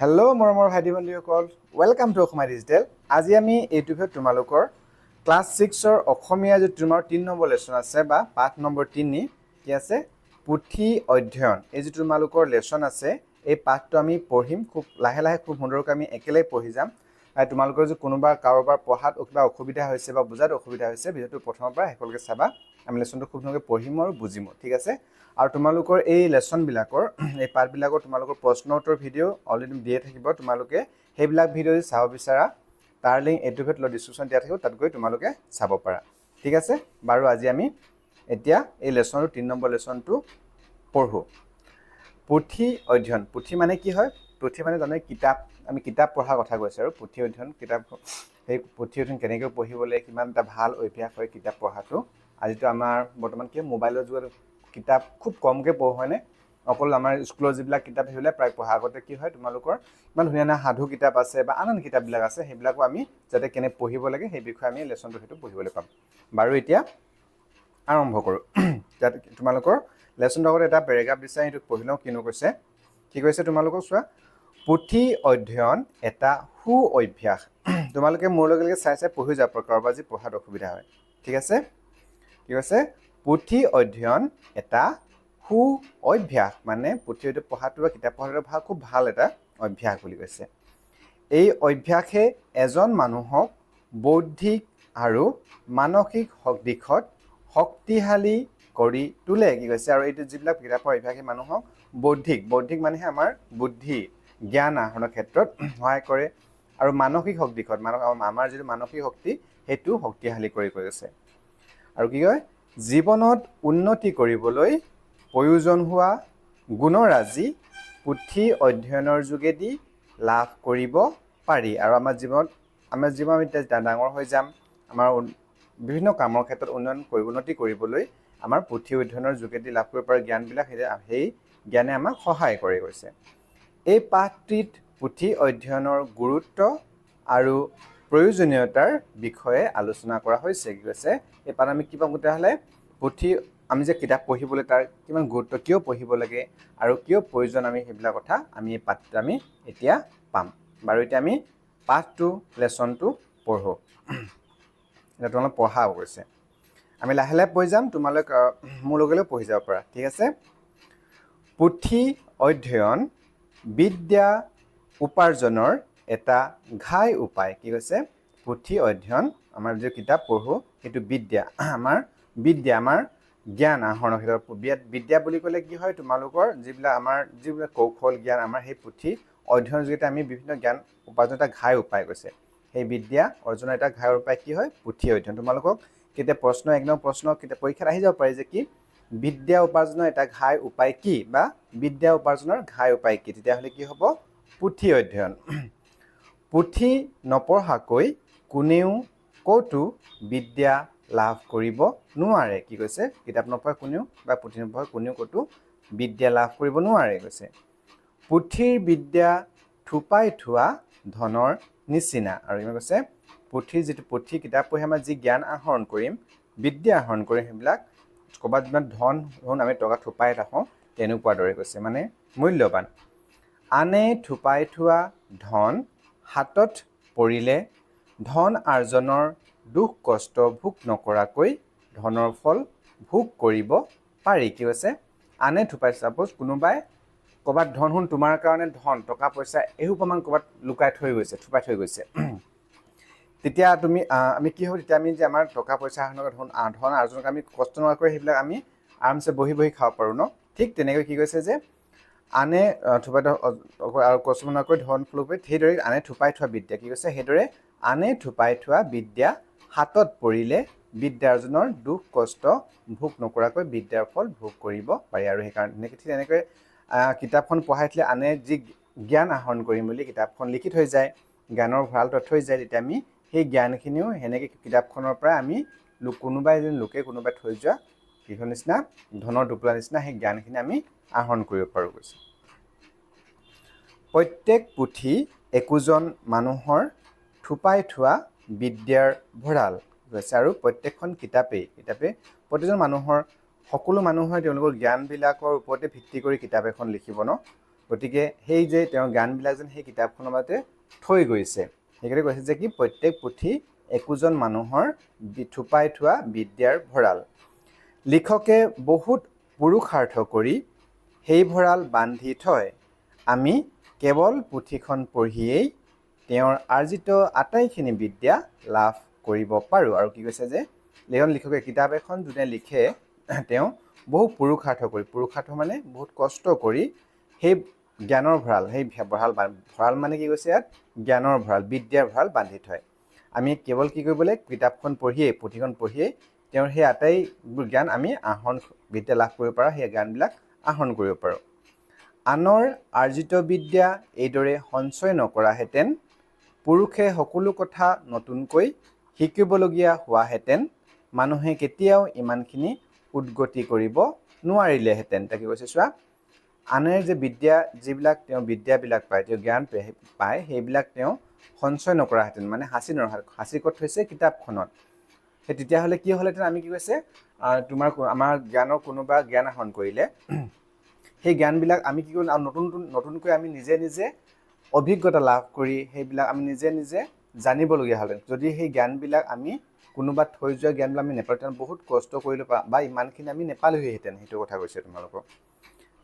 Hello মৰমৰ ভাইটি ভণ্টিসকল ৱেলকাম টু অসমীয়া ডিজিটেল আজি আমি ইউটিউবত তোমালোকৰ ক্লাছ ছিক্সৰ অসমীয়া যিটো তোমাৰ তিনি নম্বৰ লেচন আছে বা পাঠ নম্বৰ তিনি কি আছে? পুথি অধ্যয়ন। এই যিটো তোমালোকৰ লেচন আছে এই পাঠটো আমি পঢ়িম। খুব লাহে লাহে খুব সুন্দৰকৈ আমি একেলগে পঢ়ি যাম। আৰু তোমালোকৰ যদি কোনোবা কাৰোবাৰ পঢ়াত কিবা অসুবিধা হৈছে বা বুজাত অসুবিধা হৈছে ভিডিঅ'টো প্ৰথমৰ পৰা শেষলৈকে চাবা। আমি লেচনটো খুব ধুনীয়াকৈ পঢ়িম আৰু বুজিম ঠিক আছে? আৰু তোমালোকৰ এই লেচনবিলাকৰ এই পাঠবিলাকৰ তোমালোকৰ প্ৰশ্ন উত্তৰ ভিডিঅ' অলৰেডি দিয়ে থাকিব তোমালোকে সেইবিলাক ভিডিঅ' যদি চাব বিচাৰা তাৰ লিংক ইউটিউবত লৈ ডিছক্ৰিপশ্যন দিয়া থাকিব তাত গৈ তোমালোকে চাব পাৰা। ঠিক আছে? বাৰু আজি আমি এতিয়া এই লেচনটো তিনি নম্বৰ লেচনটো পঢ়োঁ। পুথি অধ্যয়ন পুথি মানে কি হয়? পুথি মানে জানে কিতাপ আমি কিতাপ পঢ়াৰ কথা কৈছোঁ আৰু পুথি অধ্যয়ন কিতাপ সেই পুথি অধ্যয়ন কেনেকৈ পঢ়িব লাগে কিমান এটা ভাল অভ্যাস হয় কিতাপ পঢ়াটো। আজিতো আমাৰ বৰ্তমান কি মোবাইলৰ যুগত কিতাপ খুব কমকৈ পঢ়োঁ হয়নে? অকল আমাৰ স্কুলৰ যিবিলাক কিতাপ সেইবিলাক প্ৰায় পঢ়া আগতে কি হয় তোমালোকৰ ইমান ধুনীয়া ধুনীয়া সাধু কিতাপ আছে বা আন আন কিতাপবিলাক আছে সেইবিলাকো আমি যাতে কেনে পঢ়িব লাগে সেই বিষয়ে আমি লেচনটো সেইটো পঢ়িবলৈ পাম। বাৰু এতিয়া আৰম্ভ কৰোঁ। তাত তোমালোকৰ লেচনটোৰ আগত এটা পেৰেগ্ৰাফ দিছে সেইটো পঢ়ি লওঁ কিনো কৈছে? কি কৈছে তোমালোকক চোৱা? পুথি অধ্যয়ন এটা সু অভ্যাস। তোমালোকে মোৰ লগে লগে চাই চাই পঢ়ি যাব কাৰোবাৰ যি পঢ়াত অসুবিধা হয়। ঠিক আছে? কি কৈছে? পুথি অধ্যয়ন এটা সু অভ্যাস মানে পুথি অধ্যয়ন পঢ়াটো বা কিতাপ পঢ়াটো ভাল খুব ভাল এটা অভ্যাস বুলি কৈছে। এই অভ্যাসে এজন মানুহক বৌদ্ধিক আৰু মানসিক দিশত শক্তিশালী কৰি তোলে কি কৈছে? আৰু এইটো যিবিলাক কিতাপৰ অভ্যাসে মানুহক বৌদ্ধিক বৌদ্ধিক মানেহে আমাৰ বুদ্ধি জ্ঞান আহৰণৰ ক্ষেত্ৰত সহায় কৰে। আৰু মানসিক শক্তি দিশত মানস আমাৰ যিটো মানসিক শক্তি সেইটো শক্তিশালী কৰি গৈছে। আৰু কি কয়? জীৱনত উন্নতি কৰিবলৈ প্ৰয়োজন হোৱা গুণৰাজি পুথি অধ্যয়নৰ যোগেদি লাভ কৰিব পাৰি। আৰু আমাৰ জীৱনত আমাৰ জীৱন আমি ডাঙৰ হৈ যাম আমাৰ বিভিন্ন কামৰ ক্ষেত্ৰত উন্নয়ন কৰি উন্নতি কৰিবলৈ আমাৰ পুথি অধ্যয়নৰ যোগেদি লাভ কৰিব পৰা। জ্ঞানবিলাক সেই সেই জ্ঞানে আমাক সহায় কৰি গৈছে। এই পাঠটিত পুথি অধ্যয়নৰ গুৰুত্ব আৰু প্ৰয়োজনীয়তাৰ বিষয়ে আলোচনা কৰা হৈছে কি কৈছে? এই পাঠ আমি কি পাম তেতিয়াহ'লে পুথি আমি যে কিতাপ পঢ়িবলৈ তাৰ কিমান গুৰুত্ব কিয় পঢ়িব লাগে আৰু কিয় প্ৰয়োজন আমি সেইবিলাক কথা আমি এই পাঠটোত আমি এতিয়া পাম। বাৰু এতিয়া আমি পাঠটো লেচনটো পঢ়োঁ। এতিয়া তোমালোক পঢ়া কৈছে। আমি লাহে লাহে পঢ়ি যাম তোমালোক মোৰ লগে লগে পঢ়ি যাব পাৰা। ঠিক আছে? পুথি অধ্যয়ন বিদ্যা উপাৰ্জনৰ এটা ঘাই উপায় কি কৈছে পুথি অধ্যয়ন আমাৰ যি কিতাপ পঢ়োঁ সেইটো বিদ্যা। আমাৰ বিদ্যা আমাৰ জ্ঞান আহৰণৰ ক্ষেত্ৰত বিদ্যা বুলি ক'লে কি হয়? তোমালোকৰ যিবিলাক আমাৰ যিবিলাক কৌশল জ্ঞান আমাৰ সেই পুথি অধ্যয়নৰ যোগেদি আমি বিভিন্ন জ্ঞান উপাৰ্জনৰ এটা ঘাই উপায় কৈছে। সেই বিদ্যা অৰ্জনৰ এটা ঘাই উপায় কি হয়? পুথি অধ্যয়ন। তোমালোকক কেতিয়া প্ৰশ্ন এক নম্বৰ প্ৰশ্ন কেতিয়া পৰীক্ষাত আহি যাব পাৰে যে কি? বিদ্যা উপাৰ্জনৰ এটা ঘাই উপায় কি বা বিদ্যা উপাৰ্জনৰ ঘাই উপায় কি? তেতিয়াহ'লে কি হ'ব? পুথি অধ্যয়ন। পুথি নপঢ়াকৈ কোনেও ক'তো বিদ্যা লাভ কৰিব নোৱাৰে কি কৈছে? কিতাপ নপঢ়া কোনেও বা পুথি নপঢ়া কোনেও ক'তো বিদ্যা লাভ কৰিব নোৱাৰে কৈছে। পুথিৰ বিদ্যা থোপাই থোৱা ধনৰ নিচিনা। আৰু ইমান কৈছে? পুথিৰ যিটো পুথি কিতাপ পঢ়ি আমাৰ যি জ্ঞান আহৰণ কৰিম বিদ্যা আহৰণ কৰিম সেইবিলাক ক'ৰবাত যিমান ধন ধন আমি টকা থোপাই ৰাখোঁ তেনেকুৱা দৰে কৈছে। মানে মূল্যৱান। আনে থোপাই থোৱা ধন হাতত পৰিলে ধন আৰ্জনৰ দুখ কষ্ট ভোগ নকৰাকৈ ধনৰ ফল ভোগ কৰিব পাৰি। কি হৈছে? আনে থোপাই ছাপ'জ কোনোবাই ক'ৰবাত ধন সোণ তোমাৰ কাৰণে ধন টকা পইচা এসোপামান ক'ৰবাত লুকাই থৈ গৈছে থোপাই থৈ গৈছে। তেতিয়া তুমি আমি কি হ'ল তেতিয়া আমি যে আমাৰ টকা পইচা আহৰণৰ ধন ধন আৰ্জনক আমি কষ্ট নকৰাকৈ সেইবিলাক আমি আৰামছে বহি বহি খাব পাৰোঁ ন? ঠিক তেনেকৈ কি কৈছে যে আনে থোপাই আৰু নকৰাকৈ ধন ফল কৰি সেইদৰে আনে থোপাই থোৱা বিদ্যা। কি কৈছে? সেইদৰে আনে থোপাই থোৱা বিদ্যা হাতত পৰিলে বিদ্যাৰ্জনৰ দুখ কষ্ট ভোগ নকৰাকৈ বিদ্যাৰ ফল ভোগ কৰিব পাৰি। আৰু সেইকাৰণে ঠিক তেনেকৈ কিতাপখন পঢ়াই থ'লে আনে যি জ্ঞান আহৰণ কৰিম বুলি কিতাপখন লিখি থৈ যায় জ্ঞানৰ ভঁৰালটো থৈ যায় তেতিয়া আমি সেই জ্ঞানখিনিও সেনেকৈ কিতাপখনৰ পৰা আমি কোনোবাই এজন লোকে কোনোবাই থৈ যোৱা কিহৰ নিচিনা ধনৰ টোপোলা নিচিনা সেই জ্ঞানখিনি আমি আহৰণ কৰিব পাৰোঁ কৈছে প্ৰত্যেক পুথি একোজন মানুহৰ থোপাই থোৱা বিদ্যাৰ ভঁৰাল হৈছে আৰু প্ৰত্যেকখন কিতাপেই কিতাপে প্ৰতিজন মানুহৰ সকলো মানুহে তেওঁলোকৰ জ্ঞানবিলাকৰ ওপৰতে ভিত্তি কৰি কিতাপ এখন লিখিব ন? গতিকে সেই যে তেওঁৰ জ্ঞানবিলাক যেন সেই কিতাপখনৰ মাজতে থৈ গৈছে সেইকাৰণে কৈছে যে কি প্ৰত্যেক পুথি একোজন মানুহৰ থোপাই থোৱা বিদ্যাৰ ভঁৰাল। লিখকে বহুত পুৰুষাৰ্থ কৰি সেই ভঁৰাল বান্ধি থয় আমি কেৱল পুথিখন পঢ়িয়েই তেওঁৰ আৰ্জিত আটাইখিনি বিদ্যা লাভ কৰিব পাৰোঁ। আৰু কি কৈছে যে এজন লিখকে কিতাপ এখন যোনে লিখে তেওঁ বহু পুৰুষাৰ্থ কৰি পুৰুষাৰ্থ মানে বহুত কষ্ট কৰি সেই জ্ঞানৰ ভঁৰাল সেই ভঁৰাল ভঁৰাল মানে কি কৈছে ইয়াত? জ্ঞানৰ ভঁৰাল বিদ্যাৰ ভঁৰাল বান্ধি থয়। আমি কেৱল কি কৰিব লাগে? কিতাপখন পঢ়িয়েই পুথিখন পঢ়িয়েই তেওঁৰ সেই আটাইবোৰ জ্ঞান আমি আহৰণ বিদ্যা লাভ কৰিব পাৰোঁ। সেই জ্ঞানবিলাক আহৰণ কৰিব পাৰোঁ। আনৰ আৰ্জিত বিদ্যা এইদৰে সঞ্চয় নকৰাহেঁতেন পুৰুষে সকলো কথা নতুনকৈ শিকিবলগীয়া হোৱাহেঁতেন মানুহে কেতিয়াও ইমানখিনি উদগতি কৰিব নোৱাৰিলেহেঁতেন। তাকে কৈছে চোৱা আনে যে বিদ্যা যিবিলাক তেওঁ বিদ্যাবিলাক পায় তেওঁ জ্ঞান পায়- সেইবিলাক তেওঁ সঞ্চয় নকৰাহেঁতেন। মানে সাঁচি নৰখা সাঁচি ক'ত থৈছে? কিতাপখনত। সেই তেতিয়াহ'লে কি হ'লহেঁতেন আমি কি কৈছে তোমাৰ আমাৰ জ্ঞানৰ কোনোবা জ্ঞান আহৰণ কৰিলে। সেই জ্ঞানবিলাক আমি কি কৰিম আৰু নতুন নতুন নতুনকৈ আমি নিজে নিজে অভিজ্ঞতা লাভ কৰি সেইবিলাক আমি নিজে নিজে জানিবলগীয়া হ'লে যদি সেই জ্ঞানবিলাক আমি কোনোবাত থৈ যোৱা জ্ঞানবিলাক আমি নেপালোঁ তেনে বহুত কষ্ট কৰিলোঁ পা- বা ইমানখিনি আমি নেপালোঁহিহেঁতেন সেইটো কথা কৈছে তোমালোকক।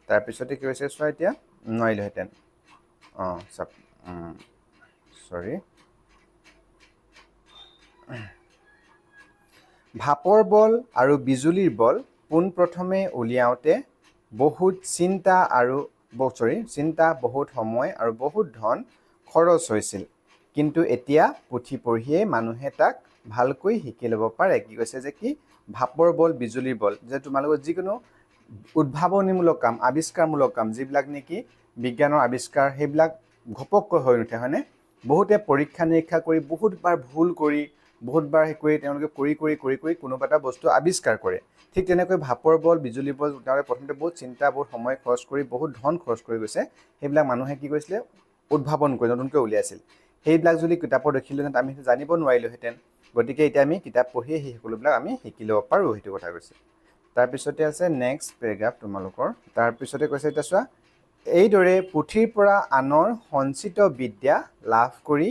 তাৰপিছতে কি হৈছে চোৱা এতিয়া নোৱাৰিলোহেঁতেন অঁ চৰি। ভাপৰ বল আৰু বিজুলীৰ বল পোনপ্ৰথমে উলিয়াওঁতে বহুত চিন্তা আৰু চৰি চিন্তা বহুত সময় আৰু বহুত ধন খৰচ হৈছিল। কিন্তু এতিয়া পুথি পঢ়িয়েই মানুহে তাক ভালকৈ শিকি ল'ব পাৰে। কি কৈছে যে কি? ভাপৰ বল বিজুলীৰ বল যে তোমালোকৰ যিকোনো উদ্ভাৱনীমূলক কাম আৱিষ্কাৰমূলক কাম যিবিলাক নেকি বিজ্ঞানৰ আৱিষ্কাৰ সেইবিলাক ঘপককৈ হৈ নুঠে হয়নে? বহুতে পৰীক্ষা নিৰীক্ষা কৰি বহুতবাৰ ভুল কৰি বহুতবাৰ সেই কৰি তেওঁলোকে কৰি কৰি কৰি কৰি কোনোবা এটা বস্তু আৱিষ্কাৰ কৰে। ঠিক তেনেকৈ ভাপৰ বল বিজুলী বল তেওঁলোকে প্ৰথমতে বহুত চিন্তা বহুত সময় খৰচ কৰি বহুত ধন খৰচ কৰি গৈছে। সেইবিলাক মানুহে কি কৰিছিলে? উদ্ভাৱন কৰি নতুনকৈ উলিয়াইছিল। সেইবিলাক যদি কিতাপত দেখিলোহেঁতেন আমি জানিব নোৱাৰিলোহেঁতেন গতিকে এতিয়া আমি কিতাপ পঢ়িয়ে সেই সকলোবিলাক আমি শিকি ল'ব পাৰোঁ সেইটো কথা কৈছে। তাৰপিছতে আছে নেক্সট পেৰেগ্ৰাফ তোমালোকৰ। তাৰপিছতে কৈছে এতিয়া চোৱা এইদৰে পুথিৰ পৰা আনৰ সঞ্চিত বিদ্যা লাভ কৰি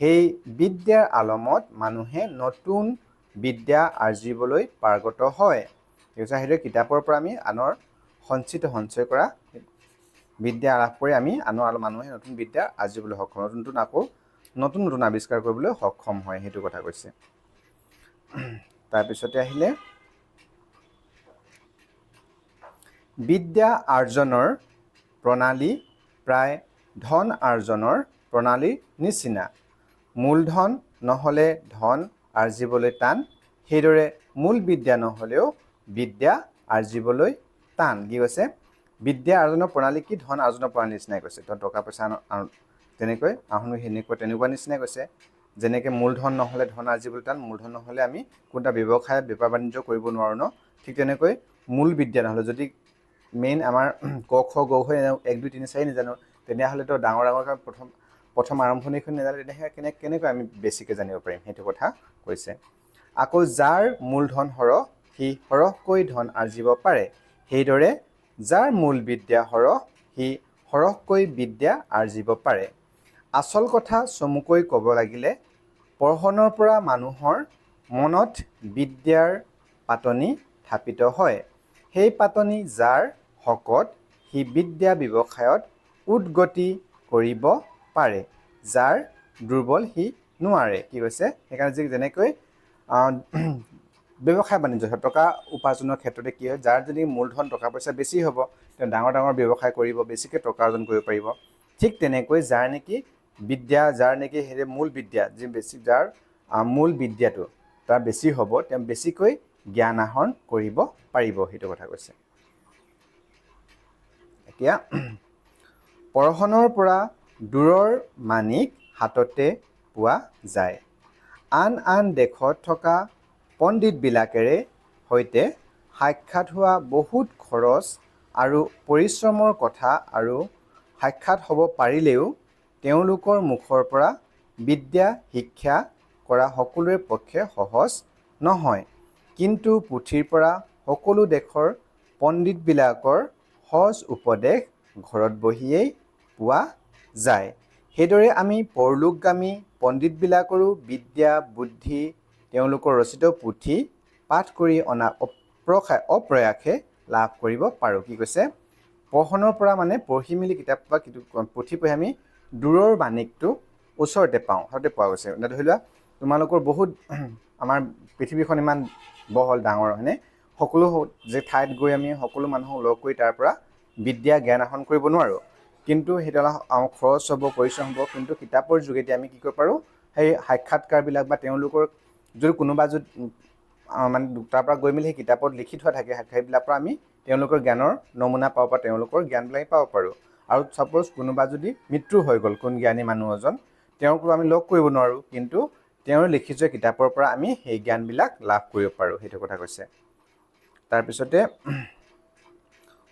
সেই বিদ্যাৰ আলমত মানুহে নতুন বিদ্যা আৰ্জিবলৈ পাৰ্গত হয়। সেইদৰে কিতাপৰ পৰা আমি আনৰ সঞ্চিত সঞ্চয় কৰা বিদ্যা লাভ কৰি আমি আনৰ আল- মানুহে নতুন বিদ্যা আৰ্জিবলৈ সক্ষম নতুন নতুন আকৌ নতুন নতুন আৱিষ্কাৰ কৰিবলৈ সক্ষম হয় সেইটো কথা কৈছে। তাৰপিছতে আহিলে বিদ্যা আৰ্জনৰ প্ৰণালী প্ৰায় ধন আৰ্জনৰ প্ৰণালীৰ নিচিনা। মূলধন নহ'লে ধন আৰ্জিবলৈ টান। সেইদৰে মূল বিদ্যা নহ'লেও বিদ্যা আৰ্জিবলৈ টান। কি কৈছে? বিদ্যা আৰ্জনৰ প্ৰণালী কি? ধন আৰ্জনৰ প্ৰণালীৰ নিচিনাই কৈছে। ধৰ টকা পইচা তেনেকৈ আহোঁ সেনেকুৱা তেনেকুৱা নিচিনাই কৈছে। যেনেকৈ মূলধন নহ'লে ধন আৰ্জিবলৈ টান মূলধন নহ'লে আমি কোনো এটা ব্যৱসায় বেপাৰ বাণিজ্য কৰিব নোৱাৰোঁ ন? ঠিক তেনেকৈ মূল বিদ্যা নহ'লে যদি মেইন আমাৰ ক খ গ ঘ এক দুই তিনি চাৰি নাজানো তেনেহ'লেতো ডাঙৰ ডাঙৰ প্ৰথম প্ৰথম আৰম্ভণিখন নাজানো তেনেহ'লে কেনে কেনেকৈ আমি বেছিকৈ জানিব পাৰিম? সেইটো কথা কৈছে। আকৌ যাৰ মূলধন সৰহ সি সৰহকৈ ধন আৰ্জিব পাৰে। সেইদৰে যাৰ মূল বিদ্যা সৰহ সি সৰহকৈ বিদ্যা আৰ্জিব পাৰে। আচল কথা চমুকৈ ক'ব লাগিলে পঢ়নৰ পৰা মানুহৰ মনত বিদ্যাৰ পাতনি থাপিত হয়। সেই পাতনি যাৰ শকত সি বিদ্যা ব্যৱসায়ত উদগতি কৰিব পাৰে যাৰ দুৰ্বল সি নোৱাৰে কি কৈছে? সেইকাৰণে যি যেনেকৈ ব্যৱসায় বাণিজ্য টকা উপাৰ্জনৰ ক্ষেত্ৰতে কি হয় যাৰ যদি মূলধন টকা পইচা বেছি হ'ব তেওঁ ডাঙৰ ডাঙৰ ব্যৱসায় কৰিব বেছিকৈ টকা অৰ্জন কৰিব পাৰিব। ঠিক তেনেকৈ যাৰ নেকি বিদ্যা যাৰ নেকি হেৰি মূল বিদ্যা যি বেছি যাৰ মূল বিদ্যাটো তাৰ বেছি হ'ব তেওঁ বেছিকৈ জ্ঞান আহৰণ কৰিব পাৰিব সেইটো কথা কৈছে। এতিয়া পঢ়নৰ পৰা দূৰৰ মানিক হাততে পোৱা যায়। আন আন দেশত থকা পণ্ডিতবিলাকেৰে সৈতে সাক্ষাৎ হোৱা বহুত খৰচ আৰু পৰিশ্ৰমৰ কথা আৰু সাক্ষাৎ হ'ব পাৰিলেও তেওঁলোকৰ মুখৰ পৰা বিদ্যা শিক্ষা কৰা সকলোৰে পক্ষে সহজ নহয়। কিন্তু পুথিৰ পৰা সকলো দেশৰ পণ্ডিতবিলাকৰ সজ উপদেশ ঘৰত বহিয়েই পোৱা যায়। সেইদৰে আমি পৰলোকগামী পণ্ডিতবিলাকৰো বিদ্যা বুদ্ধি তেওঁলোকৰ ৰচিত পুথি পাঠ কৰি অনা অপ্ৰসায় অপ্ৰয়াসে লাভ কৰিব পাৰোঁ। কি কৈছে? পঢ়নৰ পৰা মানে পঢ়ি মেলি কিতাপ বা কিতাপ- পুথি পঢ়ি আমি দূৰৰ বাণিকটো ওচৰতে পাওঁ সতে পোৱা গৈছে। ধৰি লোৱা তোমালোকৰ বহুত আমাৰ পৃথিৱীখন ইমান বহল ডাঙৰ হয়নে? সকলো যে ঠাইত গৈ আমি সকলো মানুহক লগ কৰি তাৰ পৰা বিদ্যা জ্ঞান আহৰণ কৰিব নোৱাৰোঁ। কিন্তু সেইটো আমাৰ খৰচ হ'ব পৰিশ্ৰম হ'ব কিন্তু কিতাপৰ যোগেদি আমি কি কৰিব পাৰোঁ সেই সাক্ষাৎকাৰবিলাক বা তেওঁলোকৰ যদি কোনোবা যদি মানে তাৰ পৰা গৈ মেলি সেই কিতাপত লিখি থোৱা থাকে সেইবিলাকৰ পৰা আমি তেওঁলোকৰ জ্ঞানৰ নমুনা পাব পাৰোঁ তেওঁলোকৰ জ্ঞানবিলাক পাব পাৰোঁ। আৰু ছাপ'জ কোনোবা যদি মৃত্যু হৈ গ'ল কোন জ্ঞানী মানুহ এজন তেওঁকো আমি লগ কৰিব নোৱাৰোঁ কিন্তু তেওঁৰ লিখি যোৱা কিতাপৰ পৰা আমি সেই জ্ঞানবিলাক লাভ কৰিব পাৰোঁ সেইটো কথা কৈছে। তাৰপিছতে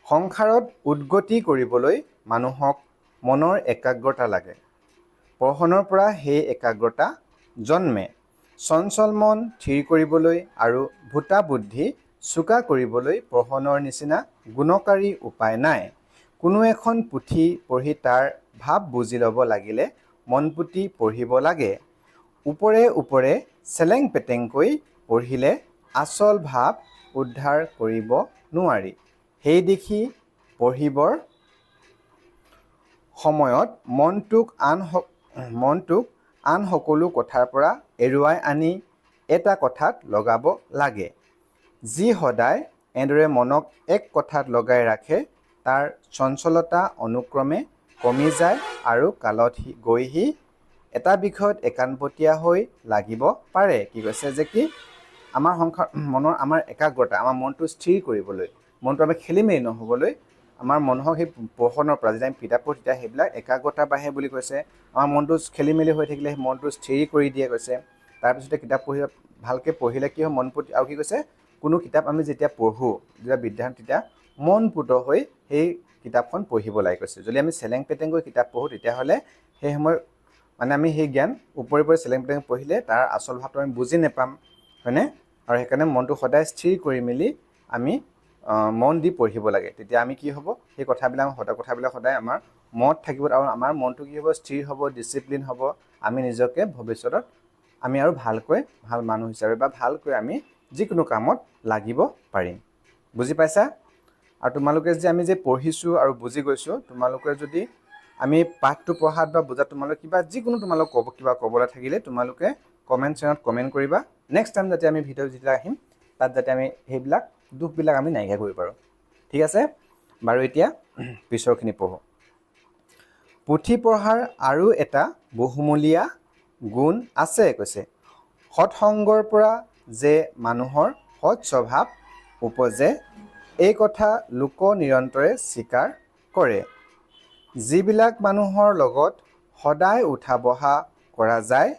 সংসাৰত উদগতি কৰিবলৈ মানুহক মনৰ একাগ্ৰতা লাগে। পঢ়নৰ পৰা সেই একাগ্ৰতা জন্মে। চঞ্চল মন থিৰ কৰিবলৈ আৰু ভোটা বুদ্ধি চোকা কৰিবলৈ পঢ়নৰ নিচিনা গুণকাৰী উপায় নাই। কোনো এখন পুথি পঢ়ি তাৰ ভাৱ বুজি ল'ব লাগিলে মন পুতি পঢ়িব লাগে। ওপৰে ওপৰে চেলেং পেটেংকৈ পঢ়িলে আচল ভাৱ উদ্ধাৰ কৰিব নোৱাৰি। সেই দেখি পঢ়িবৰ সময়ত মনটোক আন মনটোক আন সকলো কথাৰ পৰা এৰুৱাই আনি এটা কথাত লগাব লাগে। যি সদায় এনেদৰে মনক এক কথাত লগাই ৰাখে তাৰ চঞ্চলতা অনুক্ৰমে কমি যায় আৰু কালত গৈ সি এটা বিষয়ত একাণপতীয়া হৈ লাগিব পাৰে। কি কৈছে যে কি? আমাৰ সংসাৰ মনৰ আমাৰ একাগ্ৰতা আমাৰ মনটো স্থিৰ কৰিবলৈ মনটো আমি খেলি মেলি নহ'বলৈ আমাৰ মানুহক সেই পঢ়নৰ পৰা যেতিয়া আমি কিতাপ পঢ়োঁ তেতিয়া সেইবিলাক একাগ্ৰতা বাঢ়ে বুলি কৈছে আমাৰ মনটো খেলি মেলি হৈ থাকিলে সেই মনটো স্থিৰ কৰি দিয়ে কৈছে। তাৰপিছতে কিতাপ পঢ়ি ভালকৈ পঢ়িলে কি হয় মন পুতি আৰু কি কৈছে কোনো কিতাপ আমি যেতিয়া পঢ়োঁ যেতিয়া বিদ্যান তেতিয়া মন পুত হৈ সেই কিতাপখন পঢ়িব লাগে কৈছে। যদি আমি চেলেং পেটেংকৈ কিতাপ পঢ়োঁ তেতিয়াহ'লে সেই সময়ত মানে আমি সেই জ্ঞান ওপৰে ওপৰে চেলেং পেটেং পঢ়িলে তাৰ আচল ভাৱটো আমি বুজি নাপাম হয়নে? আৰু সেইকাৰণে মনটো সদায় স্থিৰ কৰি মেলি আমি মন দি পঢ়িব লাগে। তেতিয়া আমি কি হ'ব সেই কথাবিলাক কথাবিলাক সদায় আমাৰ মনত থাকিব আৰু আমাৰ মনটো কি হ'ব স্থিৰ হ'ব ডিচিপ্লিন হ'ব। আমি নিজকে ভৱিষ্যতত আমি আৰু ভালকৈ ভাল মানুহ হিচাপে বা ভালকৈ আমি যিকোনো কামত লাগিব পাৰিম। বুজি পাইছা? আৰু তোমালোকে যে আমি যে পঢ়িছোঁ আৰু বুজি গৈছোঁ তোমালোকে যদি আমি পাঠটো পঢ়াত বা বুজাত তোমালোকে কিবা যিকোনো তোমালোক ক'ব কিবা ক'বলৈ থাকিলে তোমালোকে কমেণ্ট চেনেলত কমেণ্ট কৰিবা। নেক্সট টাইম যাতে আমি ভিডিঅ' যেতিয়া আহিম তাত যাতে আমি সেইবিলাক দুখবিলাক আমি নাইকিয়া কৰিব পাৰোঁ। ঠিক আছে? বাৰু এতিয়া পিছৰখিনি পঢ়োঁ। পুথি পঢ়াৰ আৰু এটা বহুমূলীয়া গুণ আছে কৈছে। সৎসংগৰ পৰা যে মানুহৰ সৎ স্বভাৱ উপজে এই কথা লোক নিৰন্তৰে স্বীকাৰ কৰে। যিবিলাক মানুহৰ লগত সদায় উঠা বহা কৰা যায়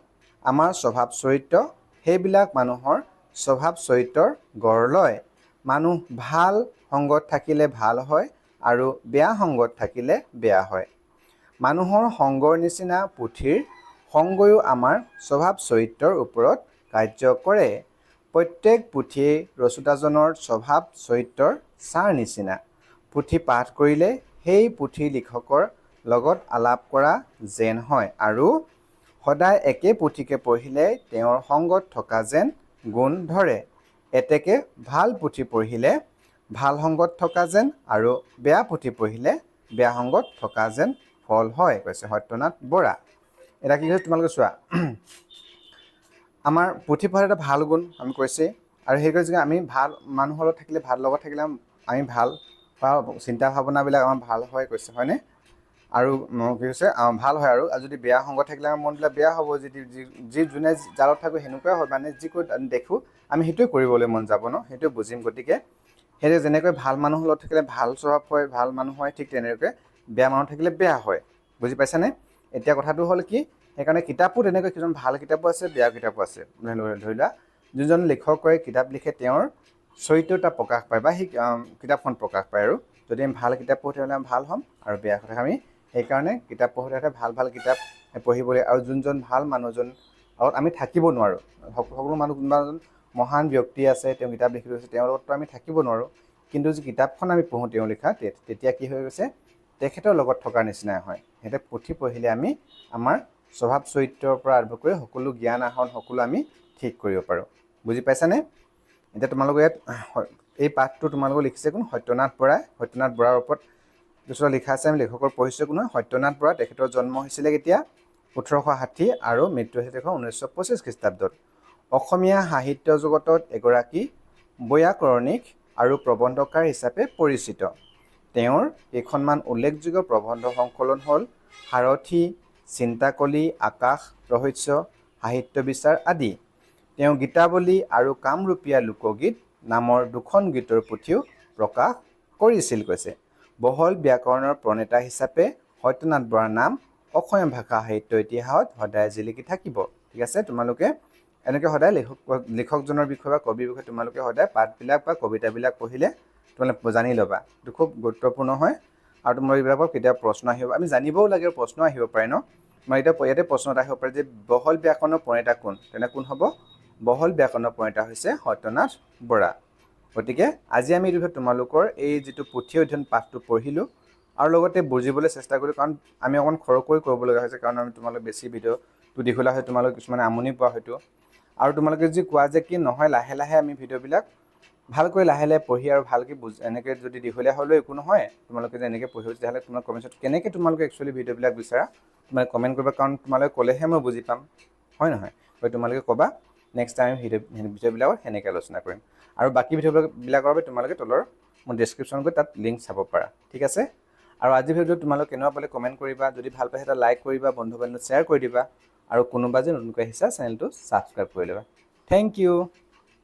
আমাৰ স্বভাৱ চৰিত্ৰ সেইবিলাক মানুহৰ স্বভাৱ চৰিত্ৰৰ গঢ় লয়। মানুহ ভাল সংগত থাকিলে ভাল হয় আৰু বেয়া সংগত থাকিলে বেয়া হয়। মানুহৰ সংগৰ নিচিনা পুথিৰ সংগয়ো আমাৰ স্বভাৱ চৰিত্ৰৰ ওপৰত কাৰ্য কৰে। প্ৰত্যেক পুথিয়েই ৰচোতাজনৰ স্বভাৱ চৰিত্ৰৰ ছাৰ নিচিনা। পুথি পাঠ কৰিলে সেই পুথিৰ লিখকৰ লগত আলাপ কৰা যেন হয় আৰু সদায় একে পুথিকে পঢ়িলে তেওঁৰ সংগত থকা যেন গুণ ধৰে। এতেকে ভালো পুথি পঢ়িলে ভালো সংগত থকা যেন আৰু বেয়া পুথি পঢ়িলে বেয়া সংগত থকা যেন ফল হয়, কৈছে সত্যনাথ বৰা। এতিয়া কি কৈছে তোমালোকে চোৱা? আমাৰ পুথি পঢ়াৰ এটা ভালো গুণ, আমি কৈছেই আৰু সেই কৈছে আমি ভালো, মানুহৰ লগত থাকিলে ভালো লগত থাকিলে আমি ভালো, বা চিন্তা ভাৱনাবিলাক আমাৰ ভালো হয়, কৈছে, হয়নে? আৰু কি আহ, ভাল হয় আৰু। যদি বেয়া সংগত থাকিলে আমাৰ মনবিলাক বেয়া হ'ব। যদি যি- যি যোনে লগত থাকোঁ সেনেকুৱাই হয় মানে যিকৈ দেখোঁ আমি সেইটোৱে কৰিবলৈ মন যাব ন সেইটোৱে বুজিম গতিকে। সেইটো যেনেকৈ ভাল মানুহৰ লগত থাকিলে ভাল স্বভাৱ হয় ভাল মানুহ হয় ঠিক তেনেকৈ বেয়া মানুহ থাকিলে বেয়া হয়। বুজি পাইছানে? এতিয়া কথাটো হ'ল কি সেইকাৰণে কিতাপো তেনেকৈ কিছুমান ভাল কিতাপো আছে বেয়া কিতাপো আছে। ধৰি লোৱা যোনজন লেখকে কিতাপ লিখে তেওঁৰ চৰিত্ৰতা প্ৰকাশ পায় বা সেই কিতাপখন প্ৰকাশ পায় আৰু। যদি আমি ভাল কিতাপ পঢ়োঁ তেতিয়াহ'লে আমি ভাল হ'ম আৰু বেয়া কথা আমি সেইকাৰণে কিতাপ পঢ়োঁতে ভাল ভাল কিতাপ পঢ়িবলৈ আৰু যোনজন ভাল মানুহজন লগত আমি থাকিব নোৱাৰোঁ। সক- সকলো মানুহ কোনোবা এজন মহান ব্যক্তি আছে তেওঁ কিতাপ লিখি গৈছে তেওঁৰ লগততো আমি থাকিব নোৱাৰোঁ। কিন্তু যি কিতাপখন আমি পঢ়োঁ তেওঁ লিখা তেতিয়া কি হৈ গৈছে তেখেতৰ লগত থকাৰ নিচিনাই হয়। সিহঁতে পুথি পঢ়িলে আমি আমাৰ স্বভাৱ চৰিত্ৰৰ পৰা আৰম্ভ কৰি সকলো জ্ঞান আহৰণ সকলো আমি ঠিক কৰিব পাৰোঁ। বুজি পাইছানে? এতিয়া তোমালোকৰ ইয়াত এই পাঠটো তোমালোকৰ লিখিছে কোন? সত্যনাথ বৰাই। সত্যনাথ বৰাৰ ওপৰত কিছুমান লিখা আছে আমি লেখকৰ পঢ়িছোঁ কোনো সত্যনাথ বৰা তেখেতৰ জন্ম হৈছিলে কেতিয়া? ওঠৰশ ষাঠি আৰু মৃত্যু হৈছিলে তেখেতৰ ঊনৈছশ পঁচিছ খ্ৰীষ্টাব্দত। অসমীয়া সাহিত্য জগতত এগৰাকী বৈয়াকৰণিক আৰু প্ৰবন্ধকাৰ হিচাপে পৰিচিত। তেওঁৰ কেইখনমান উল্লেখযোগ্য প্ৰবন্ধ সংকলন হ'ল সাৰথি চিন্তাকলি আকাশ ৰহস্য সাহিত্য বিচাৰ আদি। তেওঁ গীতাৱলী আৰু কামৰূপীয়া লোকগীত নামৰ দুখন গীতৰ পুথিও প্ৰকাশ কৰিছিল কৈছে। বহল ব্যাকৰণৰ প্ৰণেতা হিচাপে সত্যনাথ বৰাৰ নাম অসমীয়া ভাষা সাহিত্য ইতিহাসত সদায় জিলিকি থাকিব। ঠিক আছে? তোমালোকে এনেকৈ সদায় লেখক লিখকজনৰ বিষয়ে বা কবিৰ বিষয়ে তোমালোকে সদায় পাঠবিলাক বা কবিতাবিলাক পঢ়িলে তোমালোকে জানি ল'বা। এইটো খুব গুৰুত্বপূৰ্ণ হয়। আৰু তোমালোকে এইবিলাকৰ কেতিয়াবা প্ৰশ্ন আহিব আমি জানিবও লাগে প্ৰশ্ন আহিব পাৰে ন? তোমাৰ এতিয়া ইয়াতে প্ৰশ্ন এটা আহিব পাৰে যে বহল ব্যাকৰণৰ প্ৰণেতা কোন? তেনে কোন হ'ব? বহল ব্যাকৰণৰ প্ৰণেতা হৈছে সত্যনাথ বৰা। গতিকে আজি আমি এইটো তোমালোকৰ এই যিটো পুথি অধ্যয়ন পাঠটো পঢ়িলোঁ আৰু লগতে বুজিবলৈ চেষ্টা কৰিলোঁ, কাৰণ আমি অকণ খৰকৈ কৰিব লগা হৈছে, কাৰণ আমি তোমালোক বেছি ভিডিঅ'টো দীঘলীয়া হয়, তোমালোক কিছুমানে আমনি পোৱা হয়তো। আৰু তোমালোকে যদি কোৱা যে কি নহয়, লাহে লাহে আমি ভিডিঅ'বিলাক ভালকৈ লাহে লাহে পঢ়ি আৰু ভালকৈ বুজ, এনেকৈ যদি দীঘলীয়া হ'লেও একো নহয়, তোমালোকে যে এনেকৈ পঢ়িব তেতিয়াহ'লে তোমাৰ কমেণ্টছত কেনেকৈ তোমালোকে একচুৱেলি ভিডিঅ'বিলাক বিচাৰা, তোমালোকে কমেণ্ট কৰিবা, কাৰণ তোমালোকে ক'লেহে মই বুজি পাম। হয় নহয়? গতিকে তোমালোকে ক'বা নেক্সট টাইম ভিডিঅ' ভিডিঅ'বিলাকত সেনেকৈ আলোচনা কৰিম। আৰু বাকী ভিডিঅ'বিলাকৰ বাবে তোমালোকে তলৰ মোৰ ডিছক্ৰিপশ্যন গৈ তাত লিংক চাব পাৰা। ঠিক আছে? আৰু আজি ভিডিঅ'টো তোমালোক কেনেকুৱা পালে কমেণ্ট কৰিবা, যদি ভালো পাইছে এটা লাইক কৰিবা বন্ধু বান্ধৱ শ্বেয়াৰ কৰি দিবা, আৰু কোনোবা যে নতুনকৈ আহিছা চেনেলটো ছাবস্ক্ৰাইব কৰি ল'বা। Thank U